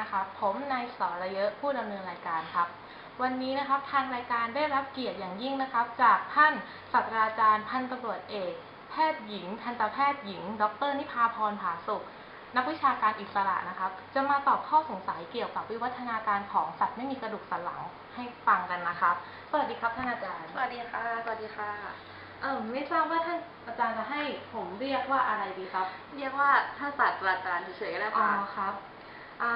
นะครับผมนายสรเยอะผู้ดำเนินรายการครับ วันนี้นะครับทางรายการได้รับเกียรติอย่างยิ่งนะครับ จากท่านศาสตราจารย์พันตำรวจเอก แพทย์หญิง ทันตแพทย์หญิง ดร นิพาพรผาสุกนักวิชาการอิสระนะครับ จะมาตอบข้อสงสัยเกี่ยวกับวิวัฒนาการของสัตว์ไม่มีกระดูกสันหลังให้ฟังกันนะครับ สวัสดีครับท่านอาจารย์ สวัสดีค่ะ สวัสดีค่ะ เออไม่ทราบว่าท่านอาจารย์จะให้ผมเรียกว่าอะไรดีครับ เรียกว่าท่านศาสตราจารย์เฉยๆก็ได้อ๋อค่ะ ครับอ่า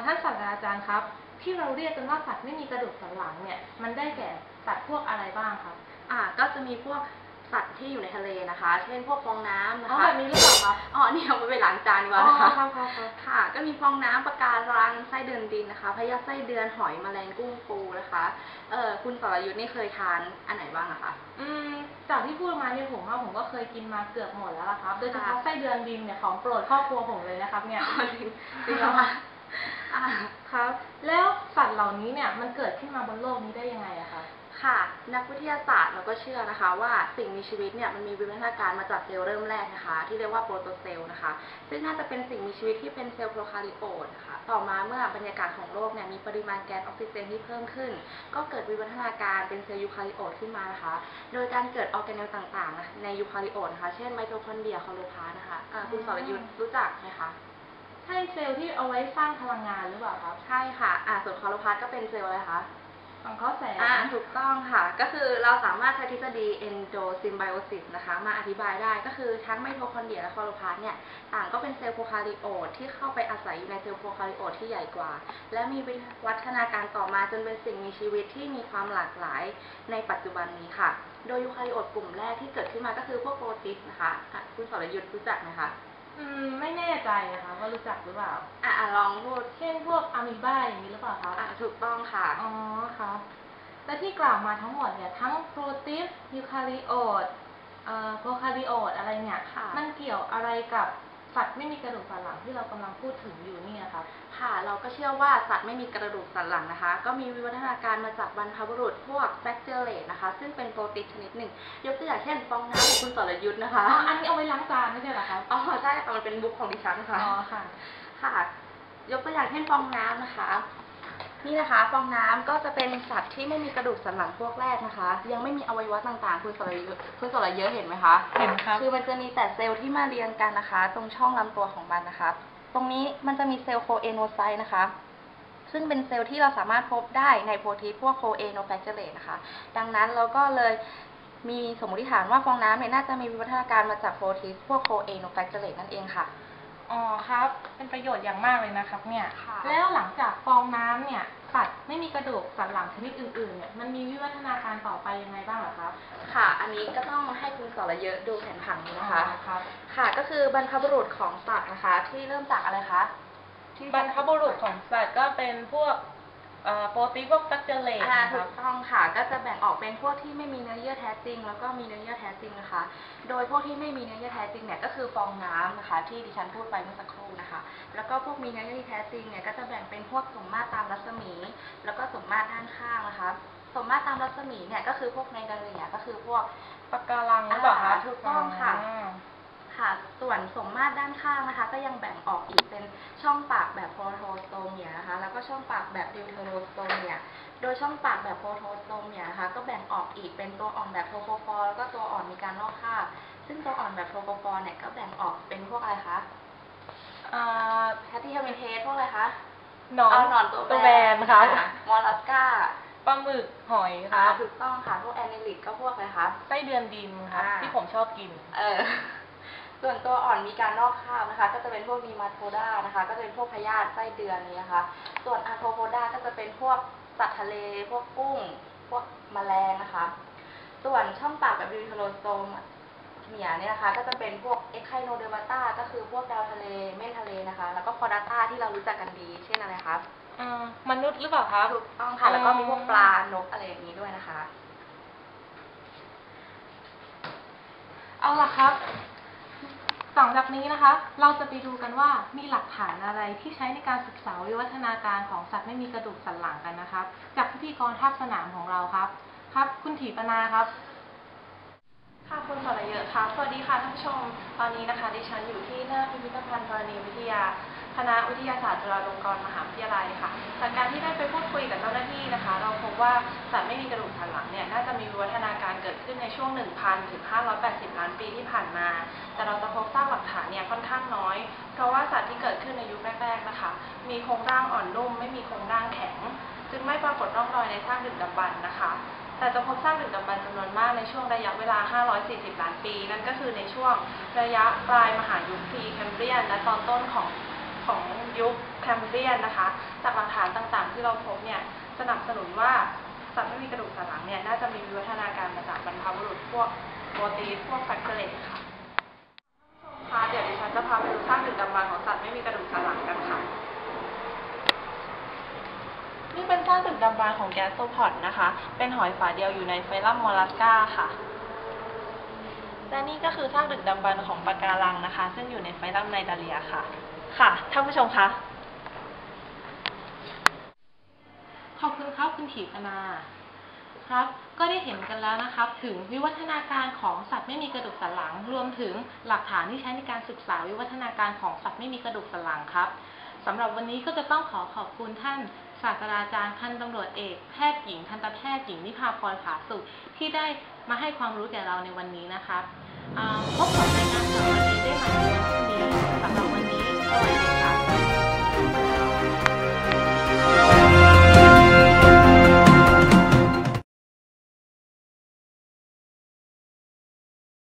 ท่านศาสตราจารย์ครับ ที่เราเรียกกันว่าสัตว์ไม่มีกระดูกสันหลังเนี่ย มันได้แก่สัตว์พวกอะไรบ้างครับอ่าก็จะมีพวกสัตว์ที่อยู่ในทะเลนะคะ เช่นพวกฟองน้ำนะอ๋อคะแบบนี้หรือเปล่าครับอ๋อนี่เอาไปล้างจานดีกอ๋ว่าอนะคะ ครับครับครับ ค่ะ ก็มีฟองน้ำปะการัง ไส้เดือนดินนะคะ พยาธิไส้เดือน หอย แมลง กุ้ง ปูนะคะ เออคุณสรยุทธ์นี่เคยทานอันไหนบ้างอะคะ อืมจากที่พูดมาเนี่ยผมว่าผมก็เคยกินมาเกือบหมดแล้วล่ะครับ โดยเฉพาะค่ะไส้เดือนดินเนี่ยของโปรดครอบครัวผมเลยนะครับเนี่ยอ๋อจริงจริงแล้วค่ะ อ่าครับ แล้วสัตว์เหล่านี้เนี่ยมันเกิดขึ้นมาบนโลกนี้ได้ยังไงอะครับค่ะ นักวิทยาศาสตร์เราก็เชื่อนะคะว่าสิ่งมีชีวิตเนี่ยมันมีวิวัฒนาการมาจากเซลล์เริ่มแรกนะคะ ที่เรียกว่าโปรโตเซลล์นะคะ ซึ่งน่าจะเป็นสิ่งมีชีวิตที่เป็นเซลล์โปรคาริโอตนะคะ ต่อมาเมื่อบรรยากาศของโลกเนี่ยมีปริมาณแก๊สออกซิเจนที่เพิ่มขึ้น ก็เกิดวิวัฒนาการเป็นเซลล์ยูคาริโอตขึ้นมานะคะ โดยการเกิดออร์แกเนลต่างๆนะในยูคาริโอตนะคะ เช่นไมโทคอนเดรียคลอโรพลาสต์นะคะอ่าคุณสรยุทธ์รู้จักไหมคะ ใช่เซลล์ที่เอาไว้สร้างพลังงานหรือเปล่าครับใช่ค่ะ อ่าส่วนคลอโรพลาสต์ก็เป็นเซลล์อะไรคะสังเคราะห์แสงอ่าถูกต้องค่ะ ก็คือเราสามารถใช้ทฤษฎี endosymbiosis นะคะ มาอธิบายได้ก็คือทั้งไมโทคอนเดรียและคลอโรพลาสต์เนี่ยต่างก็เป็นเซลล์โปรคาริโอตที่เข้าไปอาศัยอยู่ในเซลล์โปรคาริโอตที่ใหญ่กว่า และมีวิวัฒนาการต่อมาจนเป็นสิ่งมีชีวิตที่มีความหลากหลายในปัจจุบันนี้ค่ะ โดยยูคาริโอตกลุ่มแรกที่เกิดขึ้นมาก็คือพวกโปรติสนะคะอะคุณสรยุทธ์รู้จักไหมคะ อืมไม่แน่ใจนะคะว่ารู้จักหรือเปล่า อะอะลองพูด เช่นพวกอะมีบ้าอย่างนี้หรือเปล่าครับอะถูกต้องค่ะ อ๋อครับและที่กล่าวมาทั้งหมดเนี่ยทั้งโปรตีสยูคาริโอตเอ่อโปรคาริโอตอะไรเนี่ยค่ะมันเกี่ยวอะไรกับ สัตว์ไม่มีกระดูกสันหลังที่เรากำลังพูดถึงอยู่เนี่ยครับค่ะ เราก็เชื่อว่าสัตว์ไม่มีกระดูกสันหลังนะคะ ก็มีวิวัฒนาการมาจากบรรพบุรุษพวกแบคเจอเรตนะคะ ซึ่งเป็นโปรตีนชนิดหนึ่ง ยกตัวอย่างเช่นฟองน้ำของคุณสรยุทธ์นะคะอ๋ออันนี้เอาไว้ล้างจานไม่ใช่เหรอครับอ๋อใช่ค่ะมันเป็นบุ๊กของดิฉันค่ะอ๋อค่ะค่ะ ยกตัวอย่างเช่นฟองน้ำนะคะ นี่นะคะฟองน้ำก็จะเป็นสัตว์ที่ไม่มีกระดูกสันหลังพวกแรกนะคะ ยังไม่มีอวัยวะต่างๆ คุณสรยุทธ์คุณสรยุทธ์เห็นไหมคะเห็นครับคือมันจะมีแต่เซลล์ที่มาเรียงกันนะคะ ตรงช่องลำตัวของมันนะคะ ตรงนี้มันจะมีเซลล์โคเอโนไซต์นะคะ ซึ่งเป็นเซลล์ที่เราสามารถพบได้ในโปรตีนพวกโคเอโนแฟคเจอเรตนะคะ ดังนั้นเราก็เลยมีสมมติฐานว่าฟองน้ำเนี่ยน่าจะมีวิวัฒนาการมาจากโปรตีนพวกโคเอโนแฟคเจอเรตนั่นเองค่ะ อ๋อครับ เป็นประโยชน์อย่างมากเลยนะครับ เนี่ย ค่ะ แล้วหลังจากฟองน้ำเนี่ยสัตว์ไม่มีกระดูกสันหลังชนิดอื่นๆเนี่ยมันมีวิวัฒนาการต่อไปยังไงบ้างเหรอครับค่ะ อันนี้ก็ต้องให้คุณสรเยอะดูแผนผังนี้นะคะ อ๋อครับค่ะ ก็คือบรรพบุรุษของสัตว์นะคะ ที่เริ่มจากอะไรคะที่บรรพบุรุษของสัตว์ก็เป็นพวก เอ่อโปรตีนพวกฟักเจอร์เลตอ่านะคถูรับกต้องค่ะ ก็จะแบ่งออกเป็นพวกที่ไม่มีเนื้อเยื่อแท้จริง แล้วก็มีเนื้อเยื่อแท้จริงนะคะ โดยพวกที่ไม่มีเนื้อเยื่อแท้จริงเนี่ยก็คือฟองน้ำนะคะ ที่ดิฉันพูดไปเมื่อสักครู่นะคะ แล้วก็พวกมีเนื้อเยื่อที่แท้จริงเนี่ยก็จะแบ่งเป็นพวกสมมาตรตามรัศมี แล้วก็สมมาตรด้านข้างนะคะ สมมาตรตามรัศมีเนี่ยก็คือพวกในกระเหลี่ยก็คือพวก ปะการังหรือเปล่าคะอ่าถูกต้องค่ะา ค่ะ ส่วนสมมาตรด้านข้างนะคะ ก็ยังแบ่งออกอีกเป็นช่องปากแบบโพโทสโตเมียนะคะ แล้วก็ช่องปากแบบดิวเทโรสโตเมียโดยช่องปากแบบโพโทสโตเมียนะคะ ก็แบ่งออกอีกเป็นตัวอ่อนแบบโทโคฟอร์แล้วก็ตัวอ่อนมีการลอกคราบซึ่งตัวอ่อนแบบโทโคฟอร์เนี่ยก็แบ่งออกเป็นพวกอะไรคะอ่าแพทตี้เฮมิเทสพวกอะไรคะหนอนเอาหนอนตัวตัวแบนครับอ่มอลลัสกาปลาหมึกหอยคอ่ารับถูกต้องค่ะ พวกแอนิลิดก็พวกอะไรคะไส้เดือนดินครับอ่าที่ผมชอบกิน เออ ส่วนตัวอ่อนมีการนอกคราบนะคะ ก็จะเป็นพวกนีมาโทดานะคะ ก็จะเป็นพวกพยาธิไส้เดือนนี้นะคะ ส่วนอาร์โทโพดาก็จะเป็นพวกสัตว์ทะเล พวกกุ้ง พวกแมลงนะคะ ส่วนช่องปากแบบวิวโทโรโซมเมียเนี่ยนะคะ ก็จะเป็นพวกเอ็กไคโนเดอร์มาตาก็คือพวกดาวทะเลเม่นทะเลนะคะ แล้วก็คอร์ดาต้าที่เรารู้จักกันดี เช่นอะไรคะอ่ามนุษย์หรือเปล่าครับถูกต้องค่ะ แล้วก็มีพวกปลานกอะไรอย่างนี้ด้วยนะคะ เอาล่ะครับ หลังจากนี้นะคะ เราจะไปดูกันว่ามีหลักฐานอะไรที่ใช้ในการศึกษาวิวัฒนาการของสัตว์ไม่มีกระดูกสันหลังกันนะครับ จากพิธีกรภาคสนามของเราครับ ครับ คุณถีปนาครับ ค่ะคุณสรเยอะครับสวัสดีค่ะท่านผู้ชม ตอนนี้นะคะดิฉันอยู่ที่หน้าพิพิธภัณฑ์ธรณีวิทยา คณะวิทยาศาสตร์จุฬาลงกรณ์มหาวิทยาลัยค่ะ จากการที่ได้ไปพูดคุยกับเจ้าหน้าที่นะคะ เราพบว่าสัตว์ไม่มีกระดูกสันหลังเนี่ยน่าจะมีวิวัฒนาการเกิดขึ้นในช่วง 1,000 ถึง 580 ล้านปีที่ผ่านมา แต่เราจะพบซากหลักฐานเนี่ยค่อนข้างน้อย เพราะว่าสัตว์ที่เกิดขึ้นในยุคแรกๆนะคะ มีโครงร่างอ่อนนุ่ม ไม่มีโครงร่างแข็ง จึงไม่ปรากฏร่องรอยในซากดึกดำบรรนะคะแต่จะพบซากดึกดำบรรพ์จำนวนมากในช่วงระยะเวลา 540 ล้านปี นั่นก็คือในช่วงระยะปลายมหายุคพีแคมเบรียนและตอนต้นของ ของยุคแคมเบรียนนะคะ จากหลักฐานต่างๆ ที่เราพบเนี่ยสนับสนุนว่าสัตว์ไม่มีกระดูกสันหลังเนี่ยน่าจะมีวิวัฒนาการมาจากบรรพบุรุษพวกโปรตีนพวกแฟกเตอร์เลตค่ะท่านผู้ชมคะเดี๋ยวดิฉันจะพาไปดูซากดึกดำบรรพ์ของสัตว์ไม่มีกระดูกสันหลังกันค่ะ นี่เป็นซากดึกดำบรรพ์ของแกสโซพอดนะคะ เป็นหอยฝาเดียวอยู่ในไฟลัมมอลลัสกาค่ะ และนี่ก็คือซากดึกดำบรรพ์ของปะการังนะคะ ซึ่งอยู่ในไฟลัมไนดาเลียค่ะ ค่ะท่านผู้ชมคะขอบคุณครับคุณถีพนาครับก็ได้เห็นกันแล้วนะครับ ถึงวิวัฒนาการของสัตว์ไม่มีกระดูกสันหลัง รวมถึงหลักฐานที่ใช้ในการศึกษาวิวัฒนาการของสัตว์ไม่มีกระดูกสันหลังครับสำหรับวันนี้ก็จะต้องขอขอบคุณท่านศาสตราจารย์พันตำรวจเอกแพทย์หญิงทันตแพทย์หญิงนิพาพรผาสุขที่ได้มาให้ความรู้แก่เราในวันนี้นะครับพบกันใหม่นวัน